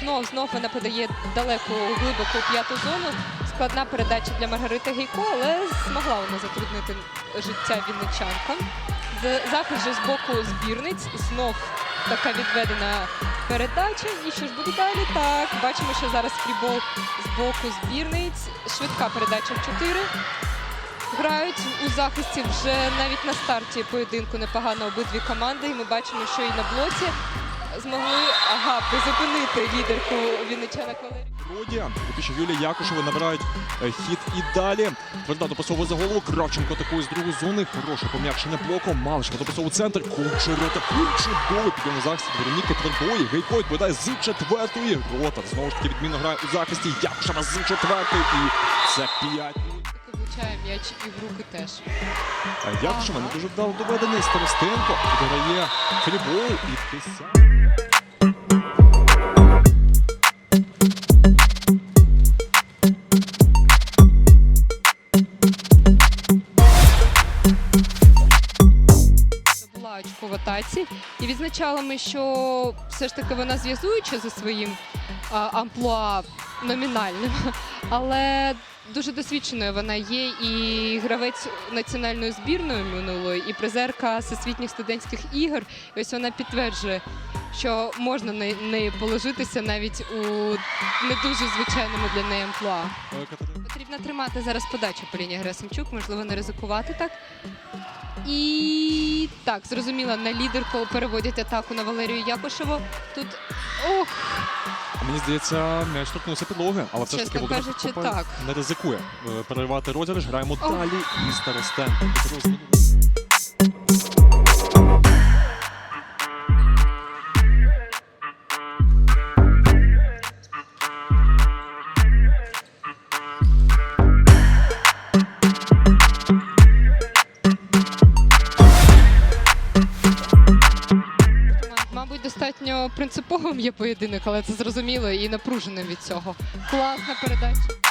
Знов, знов вона подає далеко глибоко п'яту зону. Складна передача для Маргарити Гейко, але змогла вона затруднити життя вінничанкам. Захист же з боку збірниць. Знов така відведена передача. І що ж буде далі? Так, бачимо, що зараз фрібол з боку збірниць. Швидка передача в 4. Грають у захисті вже навіть на старті поєдинку непогано обидві команди. І ми бачимо, що і на блоці змогли ага, призупинити лідерку вінничанок Валерію. Родія, поки що Юлія Якушева набирають е, хід і далі. Тверда допасовує за голову. Кравченко атакує з другої зони. Хороше пом'якшення блоком. Малишева допасовує центр. Кучер атакує чудово. Піде на захист Вероніки Твердої. Гейко відповідає з четвертої. Ротар знову ж таки відмінно грає у захисті. Якушева з четвертої. І це п'ять. Влучає м'яч і в руки теж. А Якушева не дуже вдало доведений. Старостенко відграє фрібол і десят. Була очко в атаці. І відзначали ми, що все ж таки вона зв'язуюча за своїм амплуа номінальним, але дуже досвідченою вона є і гравець національної збірної минулої, і призерка всесвітніх студентських ігор. І ось вона підтверджує, що можна на неї положитися навіть у не дуже звичайному для неї амплуа. Потрібно тримати зараз подачу по лінії Герасимчук, можливо, не ризикувати так. І так, зрозуміло, на лідерку переводять атаку на Валерію Якушеву. Тут ох, мені здається, м'яч торкнувся підлоги, але все ж таки Володимир кажучи, Копаль так. не ризикує е, переривати розіграш. Граємо далі і Старостенко. Достатньо принциповим є поєдинок, але це зрозуміло і напруженим від цього. Класна передача.